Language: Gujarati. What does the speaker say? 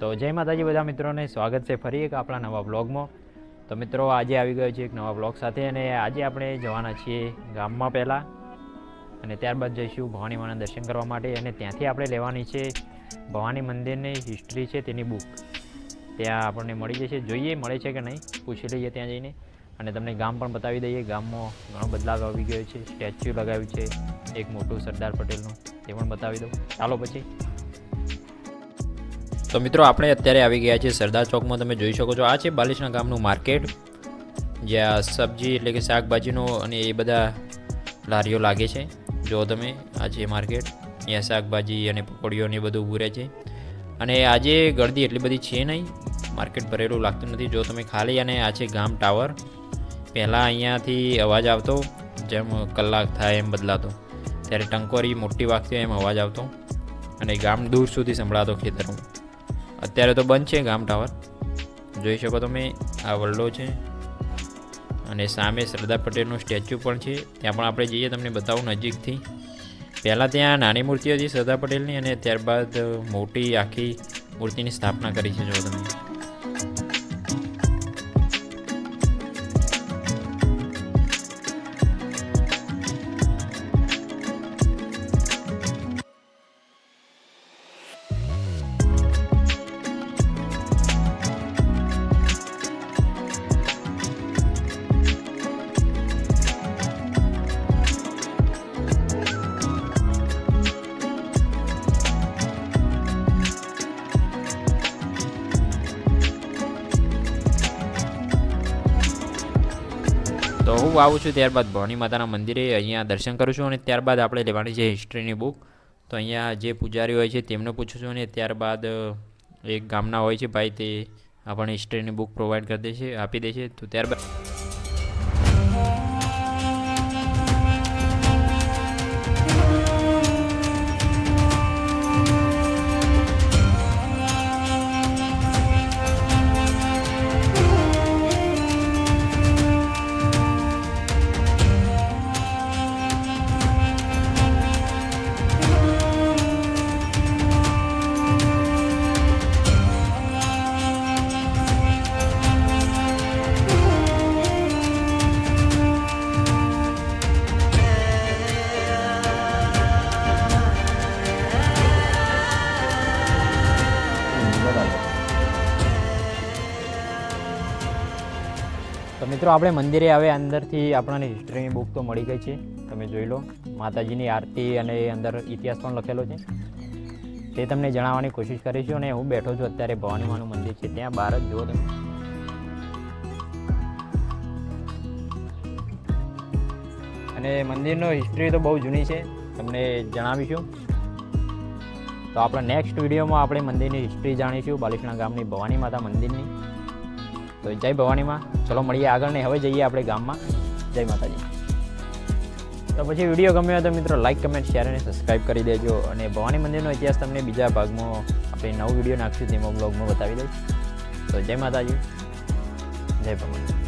તો જય માતાજી બધા મિત્રોને. સ્વાગત છે ફરી એક આપણા નવા બ્લોગમાં તો મિત્રો, આજે આવી ગયો છે એક નવા બ્લોગ સાથે અને આજે આપણે જવાના છીએ ગામમાં પહેલાં. અને ત્યારબાદ જઈશું ભવાની માના દર્શન કરવા માટે અને ત્યાંથી આપણે લેવાની છે ભવાની મંદિરની હિસ્ટ્રી છે તેની બુક ત્યાં આપણને મળી જશે. જોઈએ મળે છે કે નહીં, પૂછી લઈએ ત્યાં જઈને. અને તમને ગામ પણ બતાવી દઈએ. ગામમાં ઘણો બદલાવ આવી ગયો છે. સ્ટેચ્યુ લગાવ્યું છે એક મોટું સરદાર પટેલનું. તે પણ બતાવી દઉં. ચાલો પછી તો મિત્રો, આપણે અત્યારે આવી ગયા છીએ સરદાર ચોકમાં. તમે જોઈ શકો છો, આ છે બાલિશના ગામનું માર્કેટ. જ્યાં સબ્જી એટલે કે શાકભાજીનો અને એ બધા લારીઓ લાગે છે. જો તમે, આ છે માર્કેટ. અહીંયા શાકભાજી અને પકોડીઓ ને એ બધું ઊભું રહે છે. અને આજે ગળદી એટલી બધી છે નહીં, માર્કેટ ભરેલું લાગતું નથી. જો તમે ખાલી અને આ છે ગામ ટાવર, પહેલાં અહીંયાથી અવાજ આવતો જેમ કલાક થાય એમ બદલાતો. ત્યારે ટંકોરી મોટી વાગતી એમ અવાજ આવતો. અને ગામ દૂર સુધી સંભળાતો ખેતરમાં અત્યારે તો બંધ છે ગામ ટાવર. જોઈ શકો તમે, આ વલ્લો છે. અને સામે સરદાર પટેલનું સ્ટેચ્યુ પણ છે. ત્યાં પણ આપણે જઈએ, તમને બતાવું નજીકથી. પહેલાં ત્યાં નાની મૂર્તિ હતી સરદાર પટેલની અને ત્યારબાદ મોટી આખી મૂર્તિની સ્થાપના કરી છે જો તમે. તો હું આવું છું ત્યારબાદ ભવાની માતાના મંદિરે અહીંયા દર્શન કરું છું અને ત્યારબાદ આપણે લેવાની છે હિસ્ટ્રીની બુક. તો અહીંયા જે પૂજારી હોય છે તેમને પૂછું છું અને ત્યારબાદ એક ગામના હોય છે ભાઈ તે આપણને હિસ્ટ્રીની બુક પ્રોવાઈડ કરી દે છે, આપી દે છે. તો ત્યારબાદ તો મિત્રો, આપણે મંદિરે હવે અંદરથી આપણને હિસ્ટ્રીની બુક તો મળી ગઈ છે. તમે જોઈ લો, માતાજીની આરતી અને અંદર ઇતિહાસ પણ લખેલો છે. તે તમને જણાવવાની કોશિશ કરીશું અને હું બેઠો છું અત્યારે ભવાનીમાનું મંદિર છે. ત્યાં બહાર જ જુઓ તમે. અને મંદિરનો હિસ્ટ્રી તો બહુ જૂની છે. તમને જણાવીશું. તો આપણે નેક્સ્ટ વિડીયોમાં આપણે મંદિરની હિસ્ટ્રી જાણીશું. બાલિકણા ગામની ભવાની માતા મંદિરની. તો જય ભવાનીમાં. ચલો મળીએ આગળ ને હવે જઈએ આપણે ગામમાં. જય માતાજી. તો પછી વીડિયો ગમ્યો તો મિત્રો લાઇક કમેન્ટ શેર અને સબસ્ક્રાઈબ કરી દેજો અને ભવાની મંદિરનો ઇતિહાસ તમને બીજા ભાગમાં આપણે નવો વીડિયો નાખશું તેમાં બ્લોગમાં બતાવી દઈશ. તો જય માતાજી. જય ભવાની.